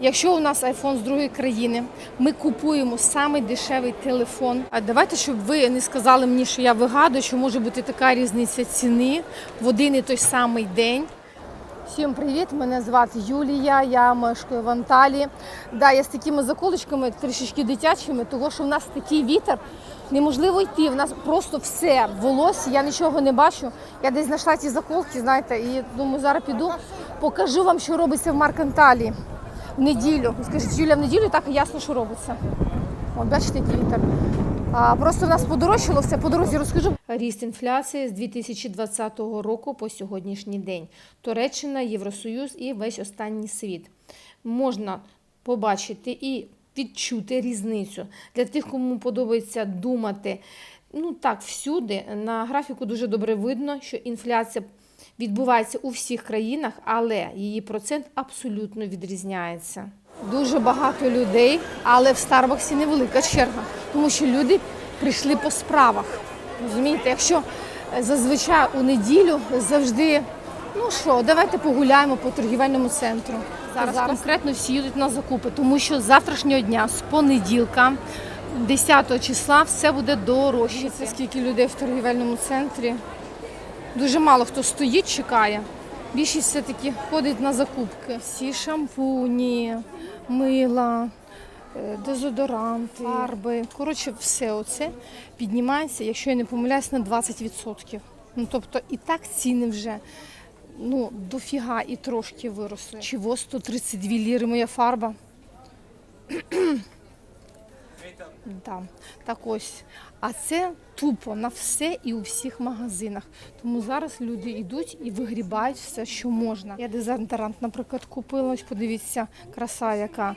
Якщо у нас iPhone з другої країни, ми купуємо самий дешевий телефон. А давайте, щоб ви не сказали мені, що я вигадую, що може бути така різниця ціни в один і той самий день. Всім привіт! Мене звати Юлія, я мешкаю в Анталії. Да, я з такими заколочками трішечки дитячими, тому що в нас такий вітер. Неможливо йти. В нас просто все в волосі, я нічого не бачу. Я десь знайшла ці заколки, знаєте, і думаю, зараз піду, покажу вам, що робиться в Марк Анталії неділю. Скажіть, Юля, в неділю так ясно, що робиться. От бачите, який вітер. А, просто в нас подорожчало все, по дорозі розкажу. Ріст інфляції з 2020 року по сьогоднішній день. Туреччина, Євросоюз і весь останній світ. Можна побачити і відчути різницю. Для тих, кому подобається думати, ну так, всюди, на графіку дуже добре видно, що інфляція відбувається у всіх країнах, але її процент абсолютно відрізняється. Дуже багато людей, але в Старбаксі невелика черга, тому що люди прийшли по справах. Розумієте, якщо е, зазвичай у неділю завжди, ну що, давайте погуляємо по торгівельному центру. Зараз, конкретно всі їдуть на закупи, тому що з завтрашнього дня, з понеділка, 10 числа, все буде дорожче. Це скільки людей в торгівельному центрі. Дуже мало хто стоїть, чекає. Більшість все-таки ходить на закупки. Всі шампуні, мила, е, дезодоранти, фарби. Коротше, все оце піднімається, якщо я не помиляюсь, на 20%. Ну, тобто і так ціни вже ну, дофіга і трошки виросли. Чого 132 ліри моя фарба? Да. Так ось. А це тупо на все і у всіх магазинах. Тому зараз люди йдуть і вигрібають все, що можна. Я дезодорант, наприклад, купила. Ось подивіться, краса, яка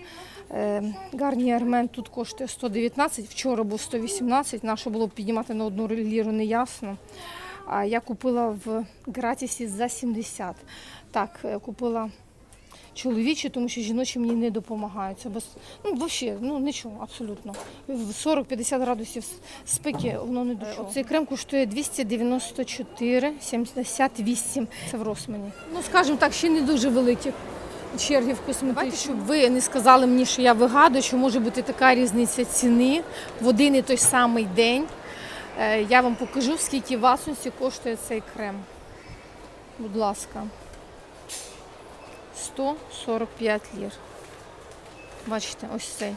е, Гарнієр Мен тут коштує 119, вчора був 118, на що було піднімати на одну ліру, не ясно. А я купила в гратісі за 70. Так, е, купила чоловічі, тому що жіночі мені не допомагають. Це без ну взагалі, ну нічого, абсолютно. В 40-50 градусів спеки воно не дуже. Цей крем коштує 294,78. Це в Росмані. Ну скажімо так, ще не дуже великі. Черги в косметичному. щоб ви не сказали мені, що я вигадую, що може бути така різниця ціни в один і той самий день. Е, Я вам покажу, скільки в Асунсі коштує цей крем. Будь ласка. 145 лір. Бачите, ось цей.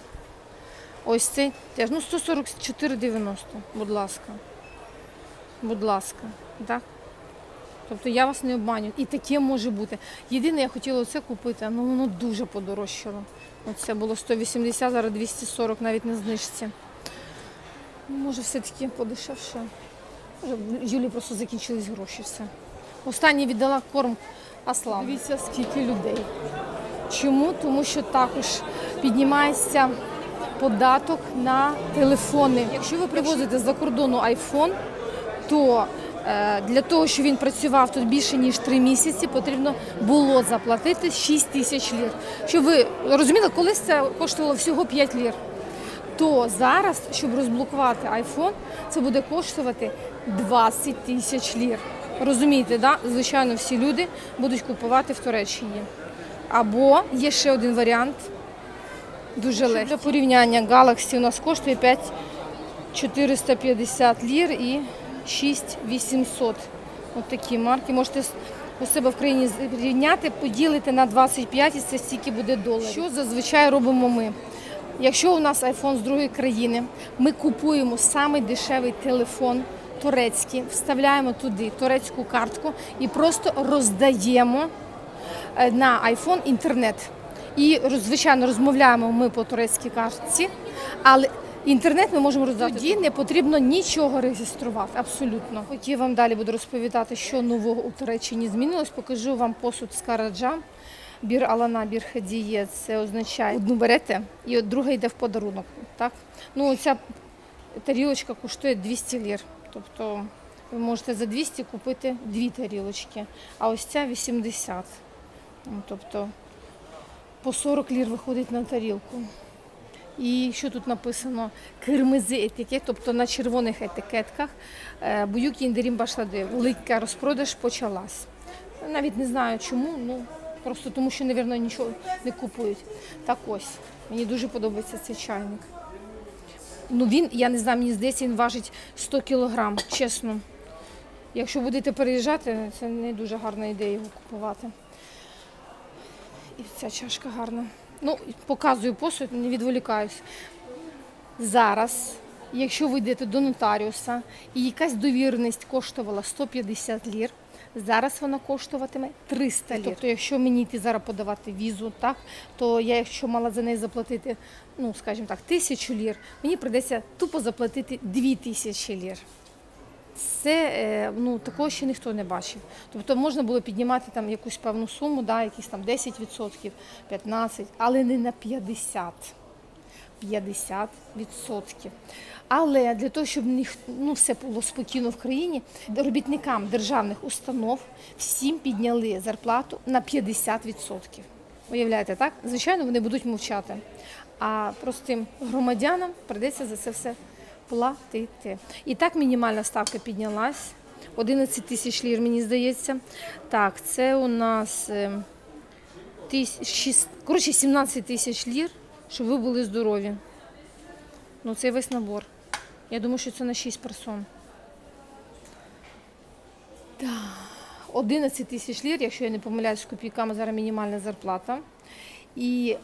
Ось цей теж. Ну, 144,90, будь ласка. Будь ласка. Так? Тобто я вас не обманю. І таке може бути. Єдине, я хотіла оце купити, але воно дуже подорожчало. Оце було 180, зараз 240 навіть на знижці. Ну, Може, все-таки подешевше. Може, Юлі просто закінчились гроші все. Останнє віддала корм Аслану. Дивіться, скільки людей. Чому? Тому що також піднімається податок на телефони. Якщо ви привозите з-за кордону iPhone, то е, для того, щоб він працював тут більше ніж 3 місяці, потрібно було заплатити 6 тисяч лір. Щоб ви розуміли, колись це коштувало всього 5 лір. То зараз, щоб розблокувати iPhone, це буде коштувати 20 тисяч лір. Розумієте, да? звичайно, всі люди будуть купувати в Туреччині. Або є ще один варіант, дуже легкий. Для порівняння Galaxy у нас коштує 5 450 лір і 6 800. Ось такі марки. Можете у себе в країні зрівняти, поділити на 25 і це стільки буде доларів. Що зазвичай робимо ми? Якщо у нас iPhone з другої країни, ми купуємо самий дешевий телефон турецький, вставляємо туди турецьку картку і просто роздаємо е, на iPhone інтернет. І звичайно розмовляємо ми по турецькій картці, але інтернет ми можемо роздати. Тоді не потрібно нічого реєструвати. Абсолютно. Хотів вам далі буду розповідати, що нового у Туреччині змінилось. Покажу вам посуд з караджа. Бір Алана, бір Хадіє, це означає одну берете і от друга йде в подарунок. Так? Ну, ця тарілочка коштує 200 лір. Тобто ви можете за 200 купити дві тарілочки, а ось ця 80. Ну, Тобто по 40 лір виходить на тарілку. І що тут написано? Кирмизи етикет, тобто на червоних етикетках е, Буюк Індерім Башлади. Велика розпродаж почалась. Навіть не знаю чому, ну Просто тому, що, мабуть, нічого не купують. Так ось, мені дуже подобається цей чайник. Ну він, я не знаю, мені здається, він важить 100 кілограм, чесно. Якщо будете переїжджати, це не дуже гарна ідея його купувати. І ця чашка гарна. Ну, показую посуд, не відволікаюсь. Зараз, якщо ви йдете до нотаріуса і якась довіреність коштувала 150 лір, зараз вона коштуватиме 300 лір. Тобто, якщо мені йти зараз подавати візу, так, то я, якщо мала за неї заплатити, ну, скажімо так, тисячу лір, мені прийдеться тупо заплатити 2000 лір. Це е, ну такого ще ніхто не бачив. Тобто можна було піднімати там якусь певну суму, да, якісь там 10%, 15%, але не на 50%. 50%. Але для того, щоб ну, все було спокійно в країні, робітникам державних установ всім підняли зарплату на 50%. Уявляєте, так? Звичайно, вони будуть мовчати. А простим громадянам прийдеться за це все платити. І так мінімальна ставка піднялась. 11 тисяч лір, мені здається. Так, це у нас е, шість- коротше, 17 тисяч лір, щоб ви були здорові. Ну, це весь набор. Я думаю, що це на 6 персон. Так. 11 тисяч лір, якщо я не помиляюсь, з копійками зараз мінімальна зарплата. І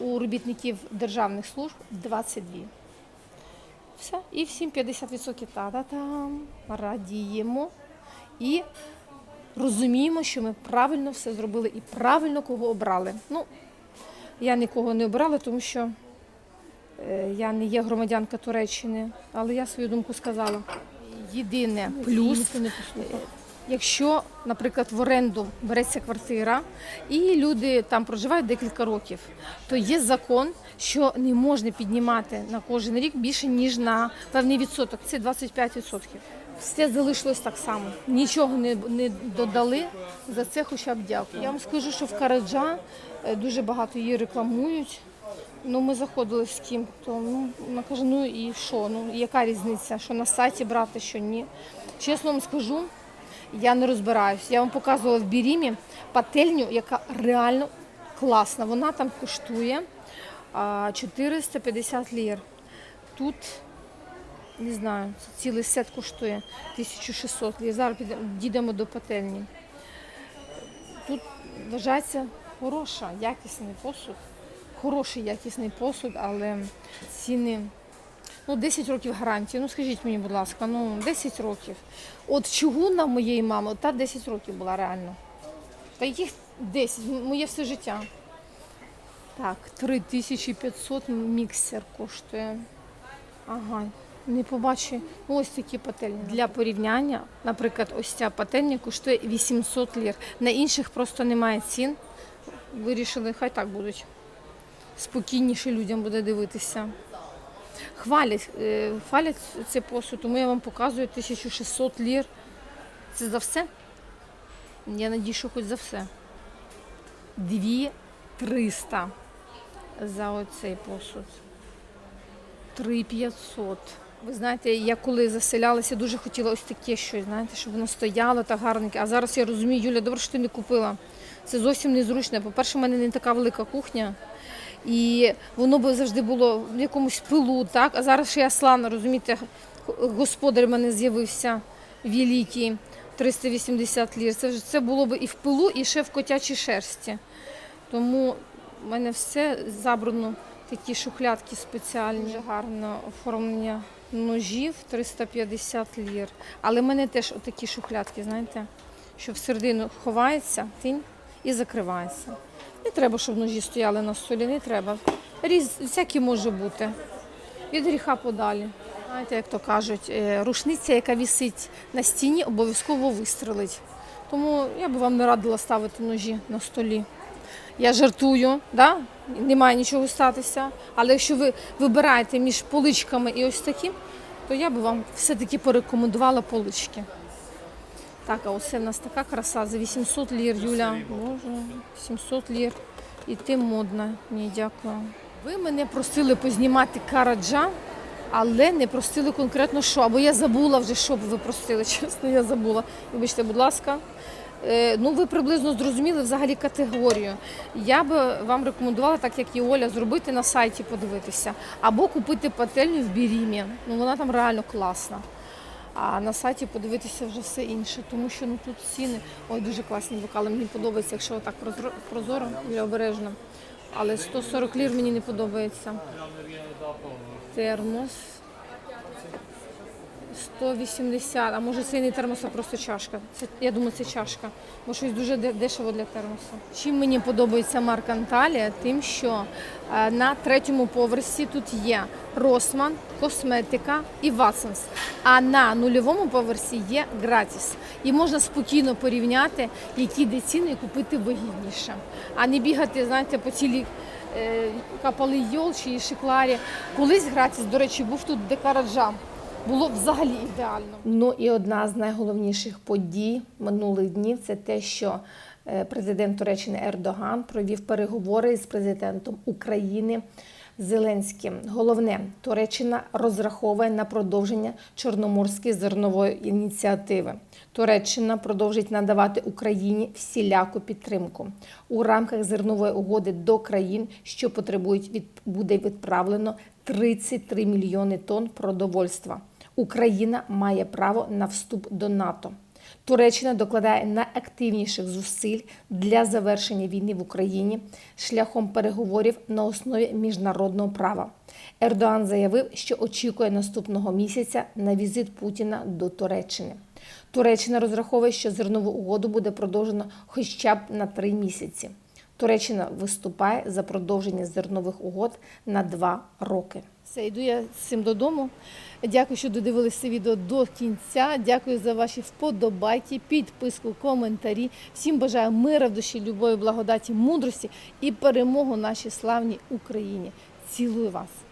у робітників державних служб 22. Все. І всім 50% та-та-там. Радіємо. І розуміємо, що ми правильно все зробили і правильно кого обрали. Ну, я нікого не обрала, тому що е, я не є громадянка Туреччини, але я свою думку сказала. Єдине плюс, е, якщо, наприклад, в оренду береться квартира, і люди там проживають декілька років, то є закон, що не можна піднімати на кожен рік більше, ніж на певний відсоток. Це 25%. Все залишилось так само. Нічого не, не додали. За це хоча б дякую. Я вам скажу, що в Караджа е, дуже багато її рекламують. Ну, ми заходили з ким, то ну, вона каже, ну і що? Ну, яка різниця, що на сайті брати, що ні. Чесно вам скажу, я не розбираюсь. Я вам показувала в Бірімі пательню, яка реально класна. Вона там коштує 450 лір. Тут, не знаю, це цілий сет коштує 1600 лір. Зараз дійдемо до пательні. Тут вважається хороша, якісний посуд. Хороший якісний посуд, але ціни. Ну, 10 років гарантії. Ну скажіть мені, будь ласка, ну 10 років. От чугунна в моєї мами, та 10 років була реально. Та яких 10? Моє все життя. Так, 3500 міксер коштує. Ага, не побачу. Ну, ось такі пательні. Для порівняння, наприклад, ось ця пательня коштує 800 лір. На інших просто немає цін. Вирішили, хай так будуть. Спокійніше людям буде дивитися. Хвалять, е, хвалять цей посуд, тому я вам показую 1600 лір. Це за все? Я надію, що хоч за все. 2300 за оцей посуд. 3500. Ви знаєте, я коли заселялася, дуже хотіла ось таке щось, знаєте, щоб воно стояло так гарненьке. А зараз я розумію, Юля, добре, що ти не купила. Це зовсім незручно. По-перше, в мене не така велика кухня. І воно би завжди було в якомусь пилу, так? А зараз ще я славна, розумієте, господар в мене з'явився великий, 380 лір. Це, це було б і в пилу, і ще в котячій шерсті. Тому в мене все забрано, такі шухлядки спеціальні, Дуже гарне оформлення ножів 350 лір. Але в мене теж отакі шухлядки, знаєте, що всередину ховається тінь і закривається. Не треба, щоб ножі стояли на столі, не треба. Різ всякі може бути. Від гріха подалі. Знаєте, як то кажуть, е, рушниця, яка висить на стіні, обов'язково вистрелить. Тому я би вам не радила ставити ножі на столі. Я жартую, да? не має нічого статися. Але якщо ви вибираєте між поличками і ось таким, то я би вам все-таки порекомендувала полички. Так, а оце в нас така краса за 800 лір, Юля. Боже, 700 лір. І ти модна. Ні, дякую. Ви мене просили познімати караджа, але не просили конкретно що. Або я забула вже, що б ви просили. Чесно, я забула. Вибачте, будь ласка. Е, Ну, ви приблизно зрозуміли взагалі категорію. Я би вам рекомендувала, так як і Оля, зробити на сайті, подивитися, або купити пательню в Бірімі. Ну вона там реально класна. А на сайті подивитися вже все інше, тому що ну тут ціни. Ой, дуже класні бокали. Мені подобається, якщо прозоро, прозоро і обережно. Але 140 лір мені не подобається. Термос. 180, а може це і не термос, а просто чашка. Це, я думаю, це чашка, бо щось дуже дешево для термосу. Чим мені подобається марка Анталія? Тим, що е, на третьому поверсі тут є Росман, косметика і Ватсонс. А на нульовому поверсі є Гратіс. І можна спокійно порівняти, які де ціни купити вигідніше, а не бігати, знаєте, по цілій е, капали Йолчі і Шикларі. Колись Гратіс, до речі, був тут Декараджа. Було взагалі ідеально. Ну і одна з найголовніших подій минулих днів це те, що е, президент Туреччини Ердоган провів переговори з президентом України Зеленським. Головне, Туреччина розраховує на продовження Чорноморської зернової ініціативи. Туреччина продовжить надавати Україні всіляку підтримку у рамках зернової угоди до країн, що потребують від буде відправлено 33 мільйони тонн продовольства. Україна має право на вступ до НАТО. Туреччина докладає найактивніших зусиль для завершення війни в Україні шляхом переговорів на основі міжнародного права. Ердоан заявив, що очікує наступного місяця на візит Путіна до Туреччини. Туреччина розраховує, що зернову угоду буде продовжено хоча б на три місяці. Туреччина виступає за продовження зернових угод на два роки. Все, йду я з цим додому. Дякую, що додивилися відео до кінця. Дякую за ваші вподобайки, підписку, коментарі. Всім бажаю мира в душі, любові, благодаті, мудрості і перемогу нашій славній Україні. Цілую вас!